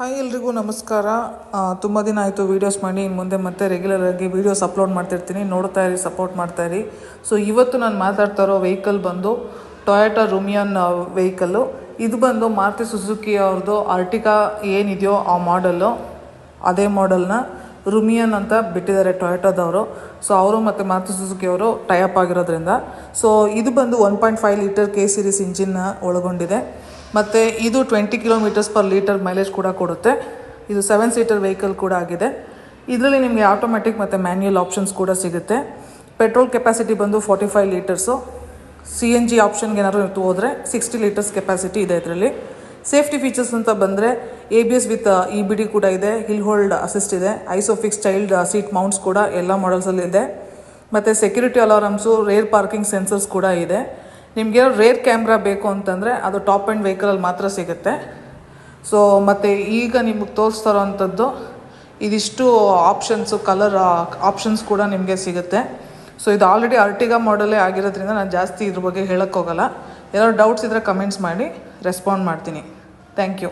Hi ಎಲ್ರಿಗೂ ನಮಸ್ಕಾರ. ತುಂಬ ದಿನ ಆಯಿತು ವೀಡಿಯೋಸ್ ಮಾಡಿ ಇನ್ನು ಮುಂದೆ ಮತ್ತೆ ರೆಗ್ಯುಲರ್ ಆಗಿ ವೀಡಿಯೋಸ್ ಅಪ್ಲೋಡ್ ಮಾಡ್ತಿರ್ತೀನಿ. ನೋಡ್ತಾ ಇರಿ ಸಪೋರ್ಟ್ ಮಾಡ್ತಾ ಇರಿ. ಸೊ ಇವತ್ತು ನಾನು ಮಾತಾಡ್ತಾ ಇರೋ ವೆಹಿಕಲ್ ಬಂದು ಟೊಯೋಟಾ ರುಮಿಯನ್ ವೆಹಿಕಲ್ಲು ಇದು ಬಂದು ಮಾರುತಿ ಸುಜುಕಿ ಅವ್ರದ್ದು ಆರ್ಟಿಕಾ ಏನಿದೆಯೋ ಆ ಮಾಡಲ್ಲು ಅದೇ ಮಾಡಲ್ನ ರುಮಿಯನ್ ಅಂತ ಬಿಟ್ಟಿದ್ದಾರೆ ಟೊಯಾಟೋದವರು ಸೊ ಅವರು ಮತ್ತು ಮಾರುತಿ ಸುಜುಕಿ ಅವರು ಟೈಅಪ್ ಆಗಿರೋದ್ರಿಂದ. ಸೊ ಇದು ಬಂದು one point five litre K series ಇಂಜಿನ್ನ ಒಳಗೊಂಡಿದೆ. ಮತ್ತು ಇದು twenty kilometres per litre mileage ಕೂಡ ಕೊಡುತ್ತೆ. ಇದು ಸೆವೆನ್ ಸೀಟರ್ ವೆಹಿಕಲ್ ಕೂಡ ಆಗಿದೆ. ಇದರಲ್ಲಿ ನಿಮಗೆ ಆಟೋಮೆಟಿಕ್ ಮತ್ತು ಮ್ಯಾನ್ಯಲ್ ಆಪ್ಷನ್ಸ್ ಕೂಡ ಸಿಗುತ್ತೆ. ಪೆಟ್ರೋಲ್ ಕೆಪಾಸಿಟಿ ಬಂದು forty five litres C N G ಆಪ್ಷನ್ಗೆ ಏನಾದ್ರು ಇತ್ತು ಹೋದರೆ ಸಿಕ್ಸ್ಟಿ ಲೀಟರ್ಸ್ ಕೆಪಾಸಿಟಿ ಇದೆ ಇದರಲ್ಲಿ. ಸೇಫ್ಟಿ ಫೀಚರ್ಸ್ ಅಂತ ಬಂದರೆ A B S with E B D ಕೂಡ ಇದೆ. ಹಿಲ್ ಹೋಲ್ಡ್ ಅಸಿಸ್ಟ್ ಇದೆ. ಐಸೋಫಿಕ್ಸ್ ಚೈಲ್ಡ್ ಸೀಟ್ ಮೌಂಟ್ಸ್ ಕೂಡ ಎಲ್ಲ ಮಾಡಲ್ಸಲ್ಲಿ ಇದೆ. ಮತ್ತು security alarms rear parking sensors ಕೂಡ ಇದೆ. ನಿಮಗೆ ರೇರ್ ಕ್ಯಾಮ್ರಾ ಬೇಕು ಅಂತಂದರೆ ಅದು ಟಾಪ್ ಆ್ಯಂಡ್ ವೆಹಿಕಲಲ್ಲಿ ಮಾತ್ರ ಸಿಗುತ್ತೆ. ಸೊ ಮತ್ತು ಈಗ ನಿಮಗೆ ತೋರಿಸ್ತಾ ಇರೋವಂಥದ್ದು ಇದಿಷ್ಟು ಆಪ್ಷನ್ಸು ಕಲರ್ ಆಪ್ಷನ್ಸ್ ಕೂಡ ನಿಮಗೆ ಸಿಗುತ್ತೆ. ಸೊ ಇದು ಆಲ್ರೆಡಿ ಅರ್ಟಿಗಾ ಮಾಡಲೇ ಆಗಿರೋದ್ರಿಂದ ನಾನು ಜಾಸ್ತಿ ಇದ್ರ ಬಗ್ಗೆ ಹೇಳೋಕ್ಕೋಗಲ್ಲ ಏನಾದ್ರು ಡೌಟ್ಸ್ ಇದ್ದರೆ ಕಮೆಂಟ್ಸ್ ಮಾಡಿ ರೆಸ್ಪಾಂಡ್ ಮಾಡ್ತೀನಿ. Thank you